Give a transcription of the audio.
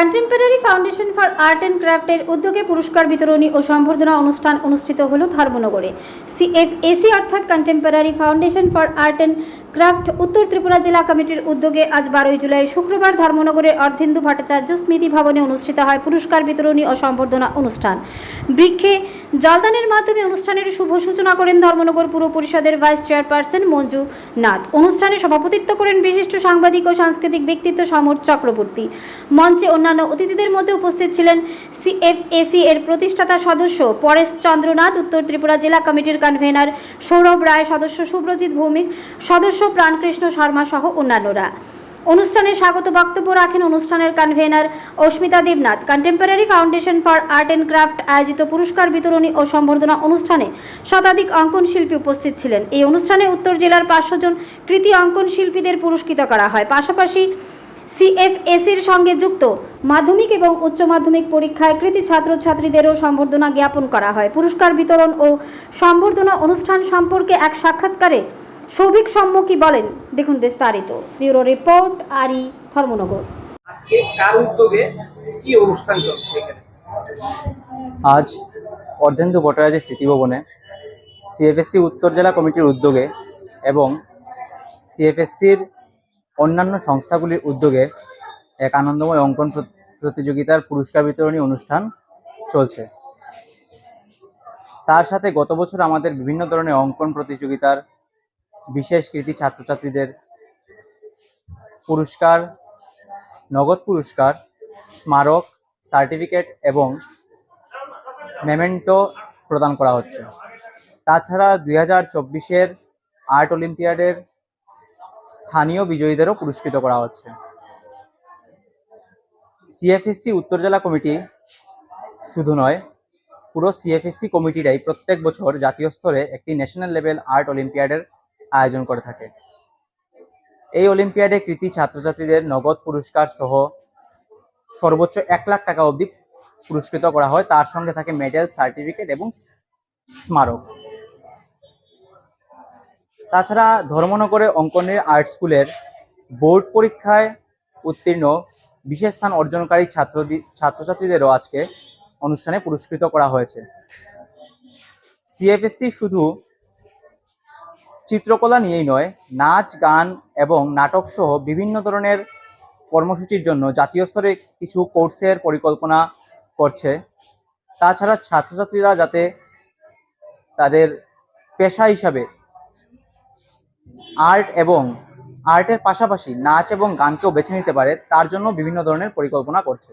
Contemporary foundation for art and ক্রাফটের উদ্যোগে পুরস্কার বিতরণী ও সম্বর্ধনা অনুষ্ঠান অনুষ্ঠিত হল ধর্মনগরে। সিএফএসি অর্থাৎ contemporary foundation for art and craft উত্তর ত্রিপুরা জেলা কমিটির উদ্যোগে আজ বারোই জুলাই শুক্রবার ধর্মনগরের অর্ধেন্দু ভট্টাচার্য স্মৃতি ভবনে অনুষ্ঠিত হয় পুরস্কার বিতরণী ও সম্বর্ধনা অনুষ্ঠান। বৃক্ষে জলদানের মাধ্যমে অনুষ্ঠানের শুভ সূচনা করেন ধর্মনগর পুর পরিষদের ভাইস চেয়ারপারসন মঞ্জু নাথ। অনুষ্ঠানে সভাপতিত্ব করেন বিশিষ্ট সাংবাদিক ও সাংস্কৃতিক ব্যক্তিত্ব সমর চক্রবর্তী। মঞ্চে অন্যান্য অতিথিদের মধ্যে উপস্থিত ছিলেন সিএফএসি এর প্রতিষ্ঠাতা সদস্য পরেশ চন্দ্রনাথ, উত্তর ত্রিপুরা জেলা কমিটির কনভেনার সৌরভ রায়, সদস্য শুভ্রজিৎ ভৌমিক, সদস্য প্রাণকৃষ্ণ শর্মা সহ অন্যান্যরা। অনুষ্ঠানে স্বাগত বক্তব্য রাখেন অনুষ্ঠানের convener Asmita Debnath. Contemporary foundation for art and craft আয়োজিত পুরস্কার বিতরণী ও সম্বর্ধনা অনুষ্ঠানে শতাধিক অঙ্কন শিল্পী উপস্থিত ছিলেন। এই অনুষ্ঠানে উত্তর জেলার পাঁচশো জন কৃতি অঙ্কন শিল্পীদের পুরস্কৃত করা হয়। পাশাপাশি সিএফএসির সঙ্গে যুক্ত মাধ্যমিক এবং উচ্চ মাধ্যমিক পরীক্ষায় কৃতি ছাত্রছাত্রীদেরও সম্বর্ধনা জ্ঞাপন করা হয়। পুরস্কার বিতরণ ও সম্বর্ধনা অনুষ্ঠান সম্পর্কে এক সাক্ষাৎকারে সৌভিক সম্মুখী বলেন। দেখুন বিস্তারিত। ব্যুরো রিপোর্ট আরি ধর্মনগর। আজকে কার উদ্যোগে কি অনুষ্ঠান চলছে এখানে? আজ অর্ধেন্দু ভট্টাচার্যের স্মৃতিভবনে সিএফএসসি উত্তর জেলা কমিটির উদ্যোগে এবং সিএফএসসির অন্যান্য সংস্থাগুলির উদ্যোগে এক আনন্দময় অঙ্কন প্রতিযোগিতার পুরস্কার বিতরণী অনুষ্ঠান চলছে। তার সাথে গত বছর আমাদের বিভিন্ন ধরনের অঙ্কন প্রতিযোগিতার বিশেষ কৃতি ছাত্রছাত্রীদের পুরস্কার, নগদ পুরস্কার, স্মারক, সার্টিফিকেট এবং মেমেন্টো প্রদান করা হচ্ছে। তাছাড়া দুই হাজার চব্বিশের আর্ট অলিম্পিয়াডের স্থানীয় বিজয়ীদেরও পুরস্কৃত করা হচ্ছে। সিএফএসসি উত্তর জেলা কমিটি শুধু নয়, পুরো সিএফএসসি কমিটিরাই প্রত্যেক বছর জাতীয় স্তরে একটি ন্যাশনাল লেভেল আর্ট অলিম্পিয়াডের আয়োজন করে থাকে। এই অলিম্পিয়াডে কৃতি ছাত্রছাত্রীদের নগদ পুরস্কার সহ সর্বোচ্চ এক লাখ টাকা অবধি পুরস্কৃত করা হয়। তার সঙ্গে থাকে মেডেল সার্টিফিকেট এবং স্মারক। তাছাড়া ধর্মনগরে অঙ্কনের আর্ট স্কুলের বোর্ড পরীক্ষায় উত্তীর্ণ বিশেষ স্থান অর্জনকারী ছাত্র ছাত্রছাত্রীদেরও আজকে অনুষ্ঠানে পুরস্কৃত করা হয়েছে। সিএফএসসি শুধু চিত্রকলা নিয়েই নয়, নাচ, গান এবং নাটক সহ বিভিন্ন ধরনের কর্মসূচির জন্য জাতীয় স্তরে কিছু কোর্সের পরিকল্পনা করছে। তাছাড়া ছাত্রছাত্রীরা যাতে তাদের পেশা হিসাবে আর্ট এবং আর্টের পাশাপাশি নাচ এবং গানকেও বেছে নিতে পারে, তার জন্য বিভিন্ন ধরনের পরিকল্পনা করছে।